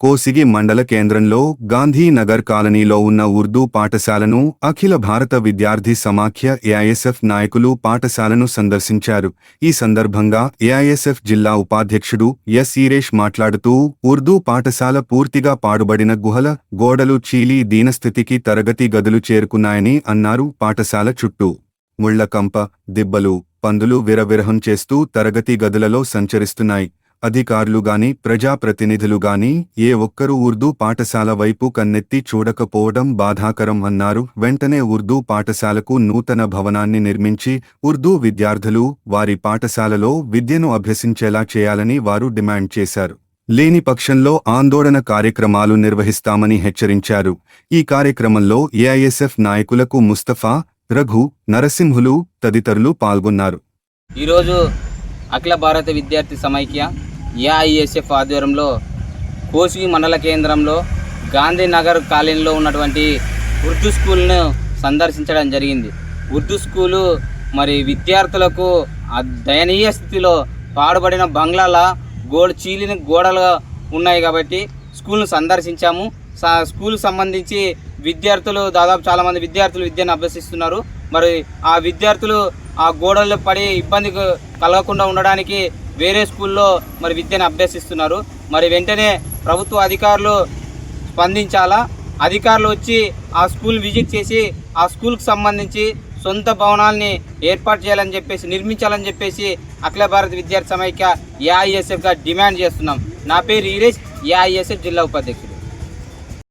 కోసిగి మండల కేంద్రంలో గాంధీనగర్ కాలనీలో ఉన్న ఉర్దూ పాఠశాలను అఖిల భారత విద్యార్థి సమాఖ్య ఏఐఎస్ఎఫ్ నాయకులు పాఠశాలను సందర్శించారు. ఈ సందర్భంగా ఏఐఎస్ఎఫ్ జిల్లా ఉపాధ్యక్షుడు ఎస్ ఈరేష్ మాట్లాడుతూ ఉర్దూ పాఠశాల పూర్తిగా పాడుబడిన గుహల గోడలు చీలి దీనస్థితికి తరగతి గదులు చేరుకున్నాయని అన్నారు పాఠశాల చుట్టూ. ముళ్ళకంప దిబ్బలు పందులు విరవిరహం చేస్తూ తరగతి గదులలో సంచరిస్తున్నాయి. అధికారులు గాని ప్రజాప్రతినిధులు గాని ఏ ఒక్కరూ ఉర్దూ పాఠశాల వైపు కన్నెత్తి చూడకపోవడం బాధాకరం అన్నారు. వెంటనే ఉర్దూ పాఠశాలకు నూతన భవనాన్ని నిర్మించి ఉర్దూ విద్యార్థులు వారి పాఠశాలలో విద్యను అభ్యసించేలా చేయాలని వారు డిమాండ్ చేశారు. లేని పక్షంలో ఆందోళన కార్యక్రమాలు నిర్వహిస్తామని హెచ్చరించారు. ఈ కార్యక్రమంలో ఏఐఎస్ఎఫ్ నాయకులకు ముస్తఫా రఘు నరసింహులు తదితరులు పాల్గొన్నారు. ఈరోజు అఖిల భారత విద్యార్థి సమైక్య ఏఐఎస్ఎఫ్ ఆధ్వర్యంలో కోసిగి మండల కేంద్రంలో గాంధీనగర్ కాలనీలో ఉన్నటువంటి ఉర్దూ స్కూల్ను సందర్శించడం జరిగింది. ఉర్దూ స్కూలు మరి విద్యార్థులకు దయనీయ స్థితిలో పాడుబడిన బంగ్లాల గోడ చీలిన గోడలు ఉన్నాయి కాబట్టి స్కూల్ను సందర్శించాము. సా- స్కూల్ సంబంధించి విద్యార్థులు దాదాపు చాలామంది విద్యార్థులు విద్యను అభ్యసిస్తున్నారు. మరి ఆ విద్యార్థులు ఆ గోడలు పడి ఇబ్బంది కలగకుండా ఉండడానికి వేరే స్కూల్లో మరి విద్యను అభ్యసిస్తున్నారు. మరి వెంటనే ప్రభుత్వ అధికారులు స్పందించాలా? అధికారులు వచ్చి ఆ స్కూల్ విజిట్ చేసి ఆ స్కూల్కి సంబంధించి సొంత భవనాల్ని ఏర్పాటు చేయాలని చెప్పేసి నిర్మించాలని చెప్పేసి అఖిల భారత విద్యార్థి సమైక్య ఏఐఎస్ఎఫ్గా డిమాండ్ చేస్తున్నాం. నా పేరు ఈరేష్ ఏఐఎస్ఎఫ్ జిల్లా ఉపాధ్యక్షుడు.